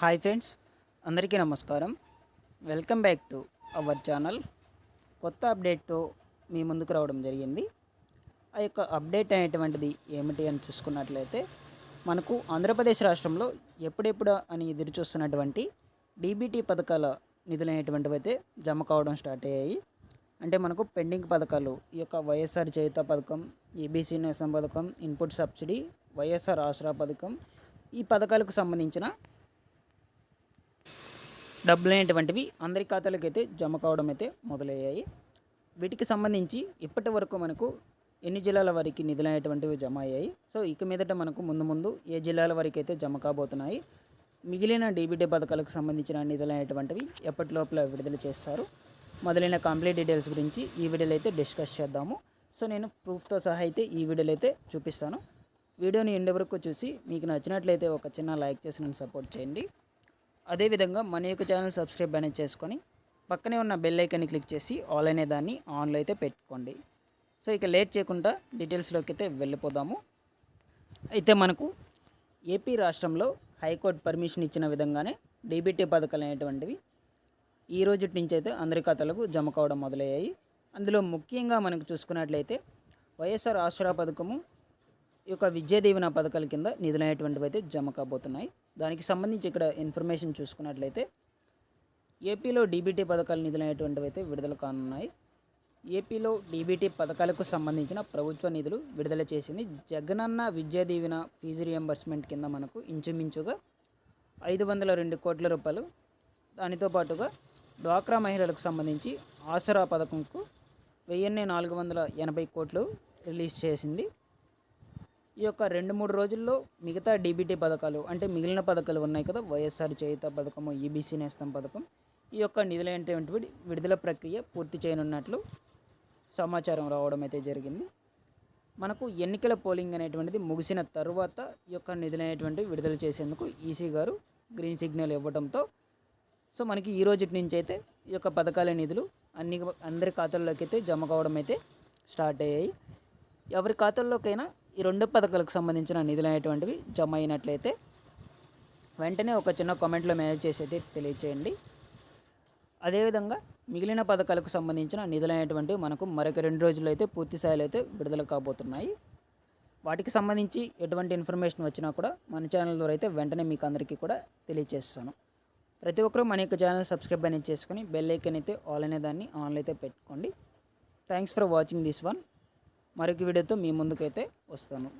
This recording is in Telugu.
హాయ్ ఫ్రెండ్స్ అందరికీ నమస్కారం. Welcome back to our channel. కొత్త అప్డేట్తో మీ ముందుకు రావడం జరిగింది. ఆ యొక్క అప్డేట్ అనేటువంటిది ఏమిటి అని చూసుకున్నట్లయితే మనకు ఆంధ్రప్రదేశ్ రాష్ట్రంలో ఎప్పుడెప్పుడు అని ఎదురు చూస్తున్నటువంటి డీబీటీ పథకాల నిధులు అనేటువంటివి అయితే జమ కావడం స్టార్ట్ అయ్యాయి. అంటే మనకు పెండింగ్ పథకాలు ఈ యొక్క వైఎస్ఆర్ చేయుత పథకం ఏబీసీ నేసం పథకం ఇన్పుట్ సబ్సిడీ వైఎస్ఆర్ ఆసరా పథకం ఈ పథకాలకు సంబంధించిన డబ్బులు అనేటువంటివి అందరి ఖాతాలకు అయితే జమ కావడం అయితే మొదలయ్యాయి. వీటికి సంబంధించి ఇప్పటి వరకు మనకు ఎన్ని జిల్లాల వరకు నిధులు అనేటువంటివి జమ అయ్యాయి సో ఇక మీదట మనకు ముందు ముందు ఏ జిల్లాల వరకు అయితే జమ కాబోతున్నాయి మిగిలిన డీబీటీ పథకాలకు సంబంధించిన నిధులు అనేటువంటివి ఎప్పటి లోపల విడుదల చేస్తారు మొదలైన కంప్లీట్ డీటెయిల్స్ గురించి ఈ వీడియోలో అయితే డిస్కస్ చేద్దాము. సో నేను ప్రూఫ్తో సహా అయితే ఈ వీడియోలో అయితే చూపిస్తాను. వీడియోని ఎండ్ వరకు చూసి మీకు నచ్చినట్లయితే ఒక చిన్న లైక్ చేసి నన్ను సపోర్ట్ చేయండి. అదేవిధంగా మన యొక్క ఛానల్ సబ్స్క్రైబ్ అనేది చేసుకొని పక్కనే ఉన్న బెల్ ఐకాన్ని క్లిక్ చేసి ఆల్ అనే దాన్ని ఆన్లో అయితే పెట్టుకోండి. సో ఇక లేట్ చేయకుండా డీటెయిల్స్లోకి అయితే వెళ్ళిపోదాము. అయితే మనకు ఏపీ రాష్ట్రంలో హైకోర్టు పర్మిషన్ ఇచ్చిన విధంగానే డీబీటీ పథకాలు అనేటువంటివి ఈ రోజు నుంచి అయితే అందరి ఖాతాలకు జమ కావడం మొదలయ్యాయి. అందులో ముఖ్యంగా మనకు చూసుకున్నట్లయితే వైఎస్ఆర్ ఆసరా పథకము ఈ యొక్క విద్యా దీవెన పథకాల కింద నిధులైనటువంటివి అయితే జమ కాబోతున్నాయి. దానికి సంబంధించి ఇక్కడ ఇన్ఫర్మేషన్ చూసుకున్నట్లయితే ఏపీలో డీబీటీ పథకాల నిధులైనటువంటివి అయితే విడుదల కానున్నాయి. ఏపీలో డీబీటీ పథకాలకు సంబంధించిన ప్రభుత్వ నిధులు విడుదల చేసింది జగనన్న విద్యా దీవెన ఫీజు రియంబర్స్మెంట్ కింద మనకు ఇంచుమించుగా ఐదు వందల రెండు కోట్ల రూపాయలు. దానితో పాటుగా డ్వాక్రా మహిళలకు సంబంధించి ఆసరా పథకంకు వెయ్యిన్ని నాలుగు వందల ఎనభై కోట్లు రిలీజ్ చేసింది. ఈ యొక్క రెండు మూడు రోజుల్లో మిగతా డీబీటీ పథకాలు అంటే మిగిలిన పథకాలు ఉన్నాయి కదా వైఎస్ఆర్ చేయుత పథకము ఈబీసీ నేస్తం పథకం ఈ యొక్క నిధులైనటువంటి విడుదల ప్రక్రియ పూర్తి చేయనున్నట్లు సమాచారం రావడం అయితే జరిగింది. మనకు ఎన్నికల పోలింగ్ అనేటువంటిది ముగిసిన తర్వాత ఈ యొక్క నిధులైనటువంటి విడుదల చేసేందుకు ఈసీ గారు గ్రీన్ సిగ్నల్ ఇవ్వడంతో సో మనకి ఈ రోజు నుంచి అయితే ఈ యొక్క పథకాల నిధులు అన్ని అందరి ఖాతాల్లోకి అయితే జమ కావడం అయితే స్టార్ట్ అయ్యాయి. ఎవరి ఖాతాల్లోకైనా ఈ రెండు పథకాలకు సంబంధించిన నిధులు అనేటువంటివి జమ అయినట్లయితే వెంటనే ఒక చిన్న కామెంట్లో మేనేజ్ చేసి అయితే తెలియచేయండి. అదేవిధంగా మిగిలిన పథకాలకు సంబంధించిన నిధులు అనేటువంటివి మనకు మరొక రెండు రోజుల్లో అయితే పూర్తి స్థాయిలో అయితే విడుదల కాబోతున్నాయి. వాటికి సంబంధించి ఎటువంటి ఇన్ఫర్మేషన్ వచ్చినా కూడా మన ఛానల్ ద్వారా అయితే వెంటనే మీకు అందరికీ కూడా తెలియజేస్తాను ప్రతి ఒక్కరూ మన యొక్క ఛానల్ సబ్స్క్రైబ్ అనేది చేసుకొని బెల్ ఐకన్ అయితే ఆల్ అనే దాన్ని ఆన్లో అయితే పెట్టుకోండి. Thanks for watching this one. మరొక వీడియోతో మీ ముందుకైతే వస్తాను.